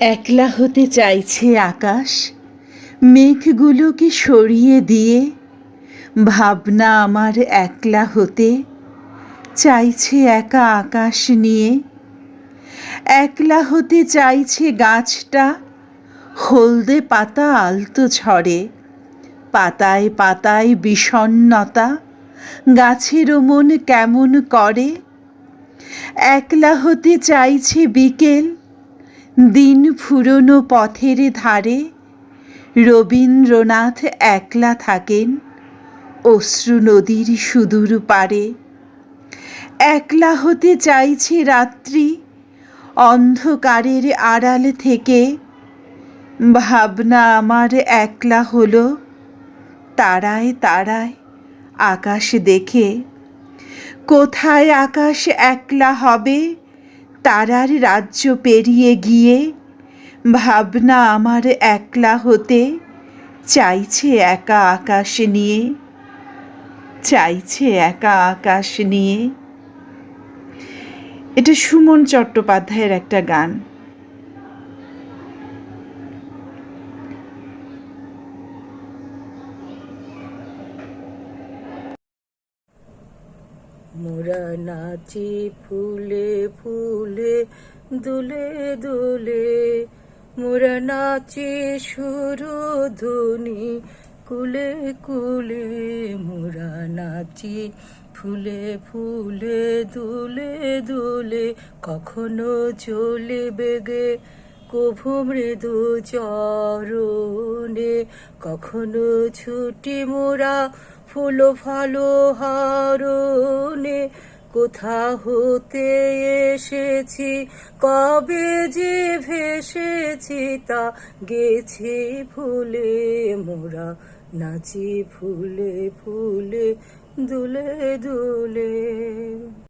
একলা হতে চাইছে আকাশ মেঘগুলোকে সরিয়ে দিয়ে? ভাবনা আমার একলা হতে চাইছে একা আকাশ নিয়ে। একলা হতে চাইছে গাছটা, হলদে পাতা আলতো ঝড়ে পাতায় পাতায় বিষণ্ণতা গাছেরও মন কেমন করে? একলা হতে চাইছে বিকেল দিন ফুরনো পথের ধারে রবীন্দ্রনাথ একলা থাকেন অশ্রু নদীর সুদূর পারে। একলা হতে চাইছে রাত্রি অন্ধকারের আড়াল থেকে। ভাবনা আমার একলা হলো তারায় তারায় আকাশ দেখে। কোথায় আকাশ একলা হবে? তারার রাজ্য পেরিয়ে গিয়ে ভাবনা আমার একলা হতে চাইছে একা আকাশ নিয়ে, চাইছে একা আকাশ নিয়ে। এটা সুমন চট্টোপাধ্যায়ের একটা গান। মোরা নাচি ফুলে ফুলে, দুলে দুলে। মোরা নাচি সুরু ধ্বনি, কুলে কুলে। মোরা নাচি ফুলে ফুলে, দুলে দুলে। কখনো চলে বেগে কভু মৃদু চরণে। কখনো ছুটি মোরা ফুল ফালো হারণে। কোথা হতে এসেছি? কবে যে ভেসেছি তা গেছি ফুলে মোরা, নাচি ফুলে ফুলে দুলে দুলে।